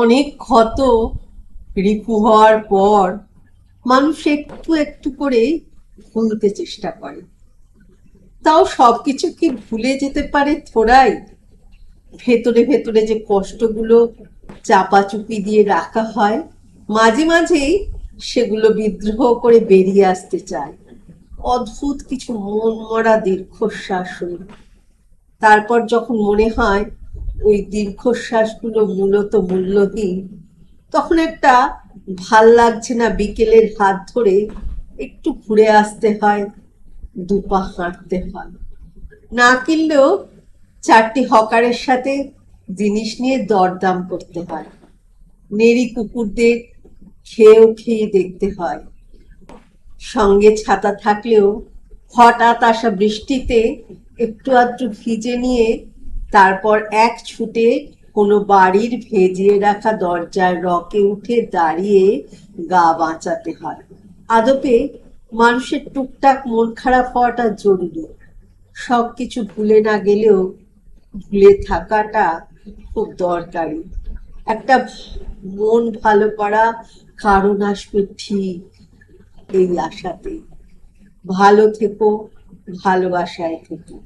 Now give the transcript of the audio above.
অনেক ক্ষত রিপু হওয়ার পর মানুষ একটু একটু করে ভুলতে চেষ্টা করে। তাও সবকিছু কি ভুলে যেতে পারে থোড়াই? ভেতরে ভেতরে যে কষ্টগুলো চাপাচুপি দিয়ে রাখা হয়, মাঝে মাঝেই সেগুলো বিদ্রোহ করে বেরিয়ে আসতে চায়। অদ্ভুত কিছু মন মরা দীর্ঘশ্বাস তারপর যখন মনে হয় ওই দীর্ঘশ্বাসগুলো মূলত মূল্যহীন। তখন একটা ভালো লাগছে না বিকেলের হাত ধরে একটু ঘুরে আসতে হয় দুপা হাঁটতে হয়। না কিনলেও চারটি হকারের সাথে জিনিস নিয়ে দরদাম করতে হয়। নেড়ি কুকুরদের খেয়েও খেয়ে দেখতে হয়। সঙ্গে ছাতা থাকলেও হঠাৎ আসা বৃষ্টিতে একটু আধটু ভিজে নিয়ে তারপর এক ছুটে কোনো বাড়ির ভেজিয়ে রাখা দরজার রকে উঠে দাঁড়িয়ে গা বাঁচাতে হয়। আদপে মানুষের টুকটাক মন খারাপ হওয়াটা জরুরি। সব কিছু ভুলে না গেলেও ভুলে থাকাটা খুব দরকারি। একটা মন ভালো করা কারণ আসবে ঠিক এই আশাতে ভালো থেকো, ভালোবাসায় থেকো।